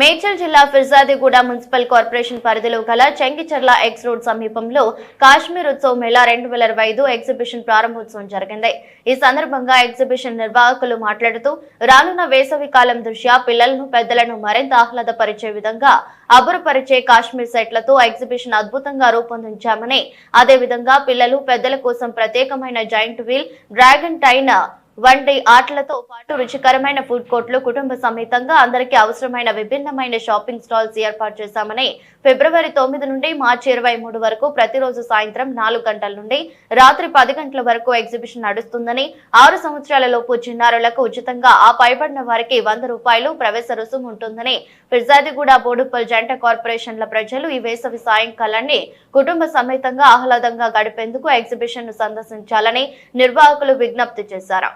మేడ్చల్ జిల్లా Peerzadiguda municipal corporation పరిధిలో గల చెంగిచర్ల ఎక్స్ రోడ్ సమీపంలో కాశ్మీర్ ఉత్సవ్ మేళా రెండు వేల ఇరవై ఐదు ఎగ్జిబిషన్ ప్రారంభోత్సవం జరిగింది. ఈ సందర్భంగా ఎగ్జిబిషన్ నిర్వాహకులు మాట్లాడుతూ రానున్న వేసవి కాలం దృష్ట్యా పిల్లలను పెద్దలను మరింత ఆహ్లాదపరిచే విధంగా అబ్బురపరిచే కాశ్మీర్ సెట్లతో ఎగ్జిబిషన్ అద్భుతంగా రూపొందించామని అదేవిధంగా పిల్లలు పెద్దల కోసం ప్రత్యేకమైన జాయింట్ వీల్ డ్రాగన్ టైన్ వంటి ఆటలతో పాటు రుచికరమైన ఫుడ్ కోర్టులు కుటుంబ సమేతంగా అందరికీ అవసరమైన విభిన్నమైన షాపింగ్ స్టాల్స్ ఏర్పాటు చేశామని ఫిబ్రవరి తొమ్మిది నుండి మార్చి ఇరవై మూడు వరకు ప్రతిరోజు సాయంత్రం నాలుగు గంటల నుండి రాత్రి పది గంటల వరకు ఎగ్జిబిషన్ నడుస్తుందని ఆరు సంవత్సరాల లోపు చిన్నారులకు ఉచితంగా ఆ పైబడిన వారికి వంద రూపాయలు ప్రవేశ రుసుము ఉంటుందని ఫిర్జాదిగూడ బోడుపల్ జంట కార్పొరేషన్ల ప్రజలు ఈ వేసవి సాయంకాలాన్ని కుటుంబ సమేతంగా ఆహ్లాదంగా గడిపేందుకు ఎగ్జిబిషన్ను సందర్శించాలని నిర్వాహకులు విజ్ఞప్తి చేశారు.